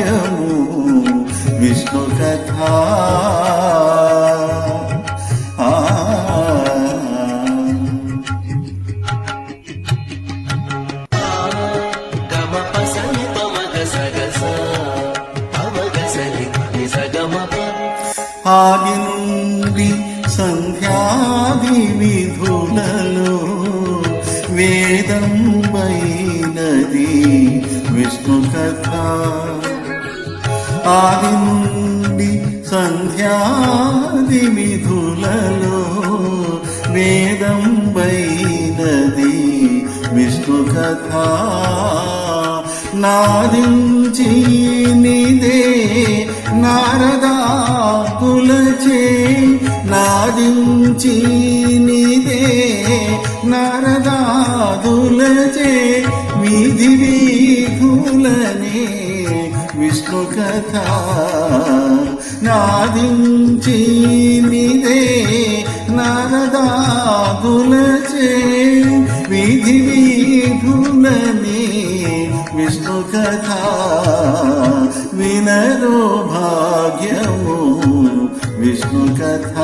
భాగ్యము విష్ణు కథ. ఆది నుండి సంధ్యాది విధులలో వేదం వైనది విష్ణు కథ. ఆది నుండి సంధ్యాది మిథులలో వేదం వైనది విష్ణు కథ. నాదించి నిదే నారదాకులచే నాదించి నిదే నారదాదులచే విధి విధులనే విష్ణు కథ. నాదించి నిదే నారదాగులచే విధి విధులనే విష్ణు కథ. వినరో భాగ్యము విష్ణు కథ.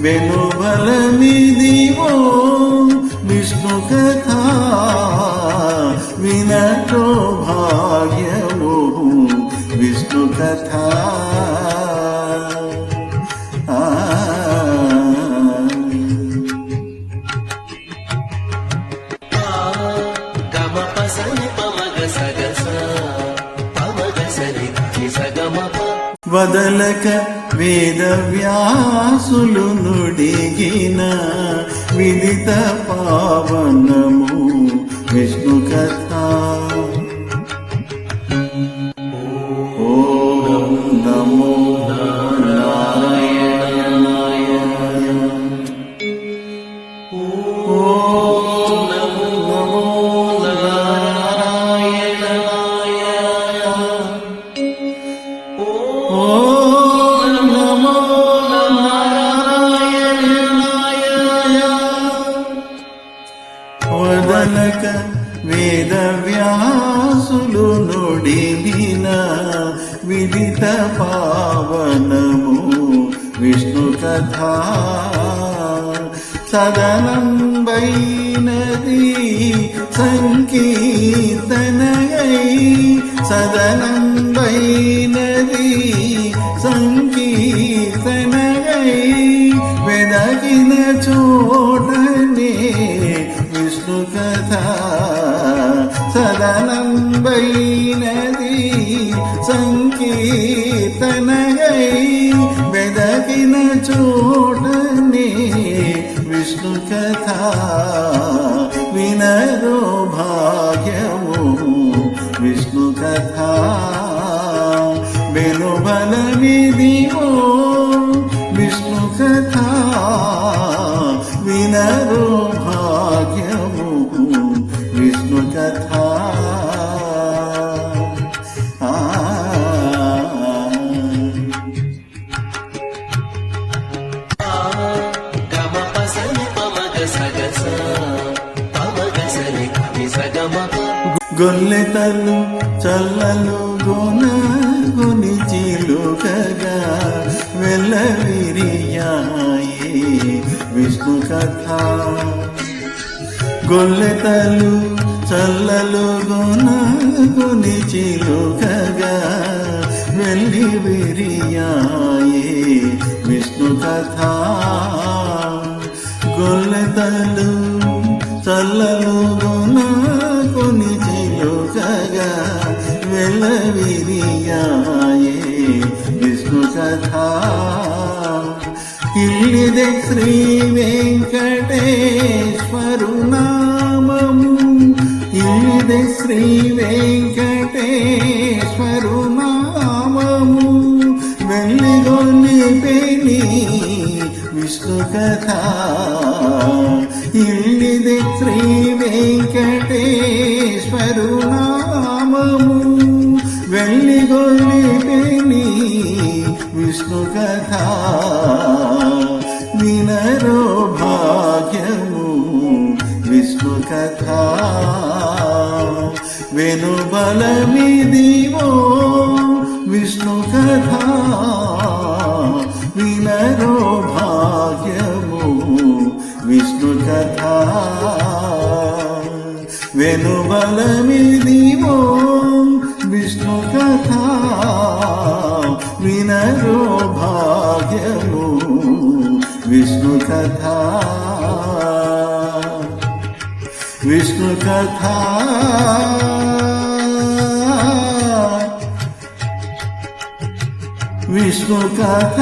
వెనుబలమిదివో విష్ణు కథ. వినరో భాగ్యము విష్ణు కథ. వదలక వేద వ్యాసులు నుడిగిన విదిత పావనము వదలక వేద వ్యాసులు నుడివిన విదిత పావనము విష్ణు కథ. సదనంబైనది సంకీర్తనయై సదనం సంకీర్తనయై వెదగిన చోటనే సదనంబైనది సంకీర్తనగై వెదగిన చోటనే విష్ణు కథ వినరో భాగ్యము విష్ణు కథ వెనుబలమిదివో విష్ణు కథ వినరో భాగ్యము విష్ణు గొల్లెతలు చల్లలు గొన గొని చిలుకగా వెళ్ళవిరియాయే విష్ణు కథ. గొల్లెతలు చల్లలు గొన గొని చిలుకగా వెళ్ళి విరియాయే విష్ణు కథ. గొల్లెతలు చల్లలు వెళ్ళవిరియాయే విష్ణు కథ ఇల్లిదే శ్రీ వెంకటేశ్వరు నామము శ్రీ వెంకటేశ్వరు నామము వెళ్ళిగొని పెని విష్ణు కథ ఇల్లిది శ్రీ వెంకటేశ్వరు నామము వెళ్ళిగొని పెని విష్ణు కథ వినరో భాగ్యము విష్ణు కథ. వెనుబలమిదివో విష్ణు కథ వినరో భాగ్యము విష్ణు కథ. వెనుబలమిదివో వినరో భాగ్యము విష్ణు కథ. విష్ణు కథ. విష్ణు కథ.